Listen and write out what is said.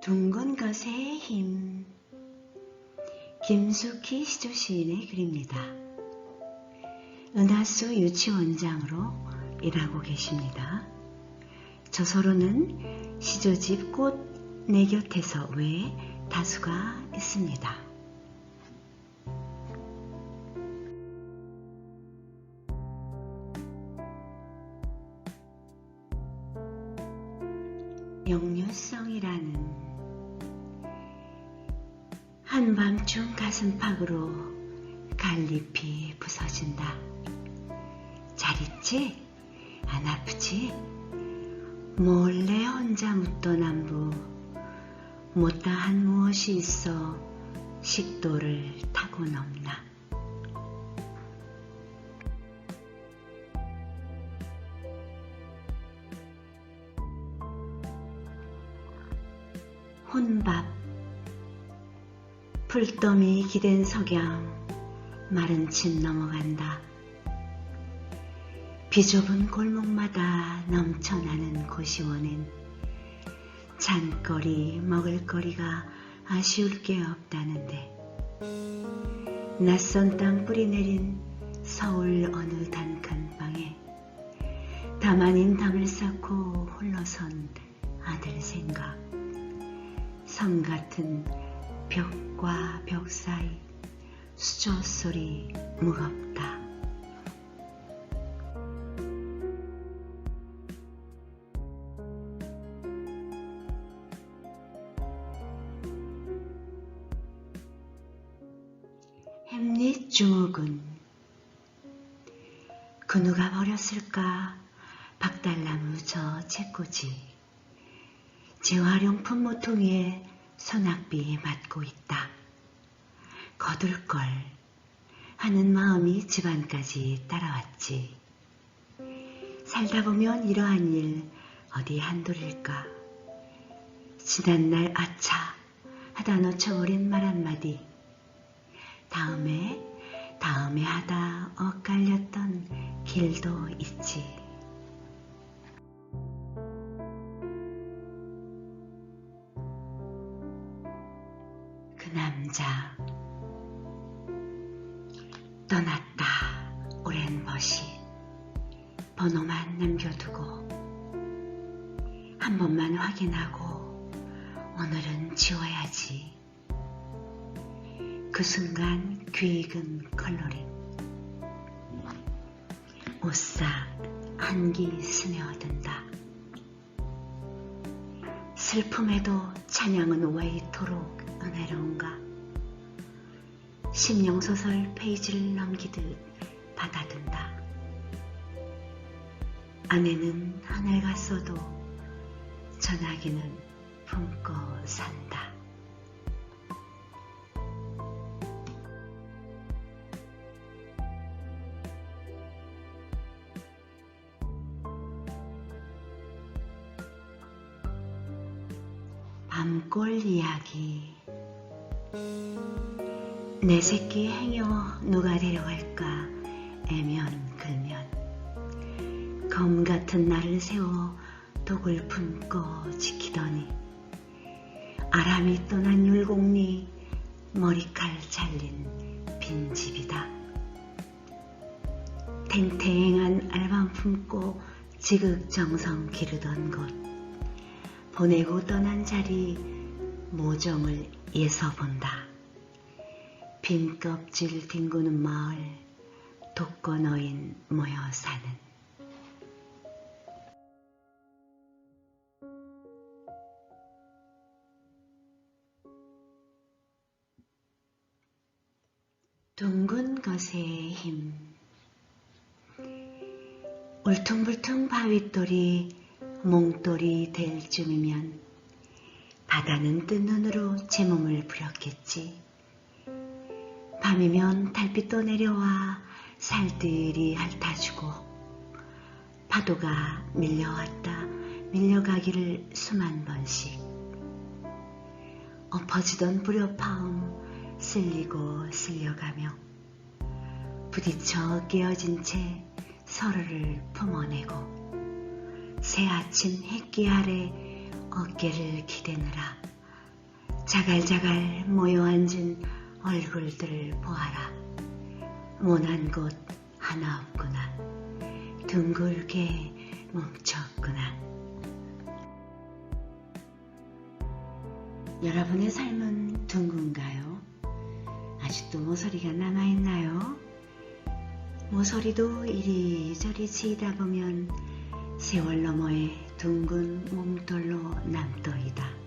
둥근 것의 힘 김숙희 시조 시인의 글입니다. 은하수 유치원장으로 일하고 계십니다. 저서로는 시조집 꽃 내 곁에서 외에 다수가 있습니다. 역류성이라는 한밤중 가슴팍으로 갈잎이 부서진다. 잘 있지? 안 아프지? 몰래 혼자 묻던 안부 못다한 무엇이 있어 식도를 타고 넘나. 혼밥 풀더미 기댄 석양 마른 침 넘어간다. 비좁은 골목마다 넘쳐나는 고시원엔 잔거리 먹을거리가 아쉬울 게 없다는데 낯선 땅 뿌리 내린 서울 어느 단칸방에 다만인 담을 쌓고 홀로선 아들 생각 성 같은 벽과 벽 사이 수저 소리 무겁다. 햄릿 중옥은 그 누가 버렸을까 박달나무 저 채꽂이 재활용품 모퉁이에 소낙비 맞고 있다. 거둘걸 하는 마음이 집안까지 따라왔지. 살다 보면 이러한 일 어디 한둘일까. 지난날 아차 하다 놓쳐버린 말 한마디. 다음에 다음에 하다 엇갈렸던 길도 있지. 그 남자 떠났다 오랜 벗이 번호만 남겨두고 한 번만 확인하고 오늘은 지워야지. 그 순간 귀 익은 컬러링. 오싹 한기 스며든다. 슬픔에도 찬양은 왜 이토록 은혜로운가 심령소설 페이지를 넘기듯 받아든다. 아내는 하늘 갔어도 전화기는 품고 산다. 밤골 이야기 내 새끼 행여 누가 데려갈까? 애면 글면. 검 같은 나를 세워 독을 품고 지키더니. 아람이 떠난 율곡리 머리칼 잘린 빈집이다. 탱탱한 알밤 품고 지극정성 기르던 곳. 보내고 떠난 자리 모정을 예서 본다. 빈 껍질 뒹구는 마을 독거노인 모여 사는 둥근 것의 힘 울퉁불퉁 바윗돌이 몽돌이 될 쯤이면 바다는 뜬 눈으로 제 몸을 부렸겠지. 밤이면 달빛도 내려와 살들이 핥아주고 파도가 밀려왔다. 밀려가기를 수만 번씩. 엎어지던 불효파음 쓸리고 쓸려가며 부딪혀 깨어진 채 서로를 품어내고 새 아침 햇기 아래 어깨를 기대느라 자갈자갈 모여 앉은 얼굴들 보아라. 모난 곳 하나 없구나. 둥글게 뭉쳤구나. 여러분의 삶은 둥근가요? 아직도 모서리가 남아있나요? 모서리도 이리저리 지다 보면 세월 너머의 둥근 몸돌로 남떠이다.